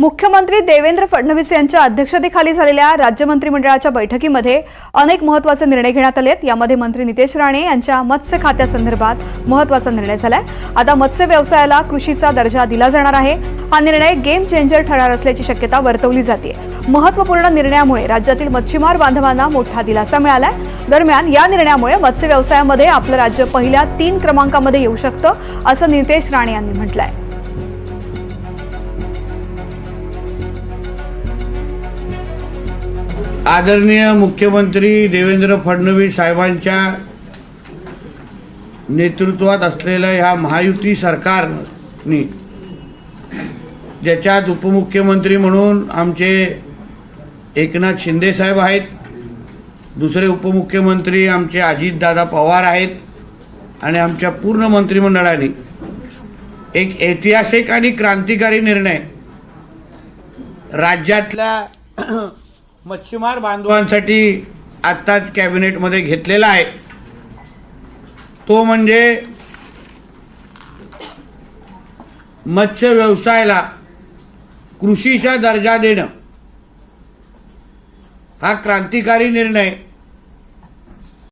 मुख्यमंत्री देवेंद्र फडणवीस यांच्या अध्यक्षतेखाली झालेल्या राज्य मंत्रिमंडळाच्या बैठकीमध्ये अनेक महत्त्वाचे निर्णय घेण्यात आलेत. यामध्ये मंत्री नितेश राणे यांच्या मत्स्य खात्यासंदर्भात महत्त्वाचा निर्णय झालाय. आता मत्स्य व्यवसायाला कृषीचा दर्जा दिला जाणार आहे. हा निर्णय गेम चेंजर ठरणार असल्याची शक्यता वर्तवली जाते महत्त्वपूर्ण निर्णयामुळे राज्यातील मच्छीमार बांधवांना मोठा दिलासा मिळालाय. दरम्यान या निर्णयामुळे मत्स्य व्यवसायामध्ये आपलं राज्य पहिल्या तीन क्रमांकामध्ये येऊ शकतं असं नितेश राणे यांनी म्हटलंय. आदरणीय मुख्यमंत्री देवेंद्र फडणवीस साहेबांच्या नेतृत्वात असलेलं ह्या महायुती सरकारने ज्याच्यात उपमुख्यमंत्री म्हणून आमचे एकनाथ शिंदे साहेब आहेत दुसरे उपमुख्यमंत्री आमचे अजितदादा पवार आहेत आणि आमच्या पूर्ण मंत्रिमंडळाने एक ऐतिहासिक आणि क्रांतिकारी निर्णय राज्यातल्या मच्छीमार बांधवांसाठी आत्ताच कॅबिनेटमध्ये घेतलेला आहे. तो म्हणजे मत्स्य व्यवसायाला कृषीचा दर्जा देणं. हा क्रांतिकारी निर्णय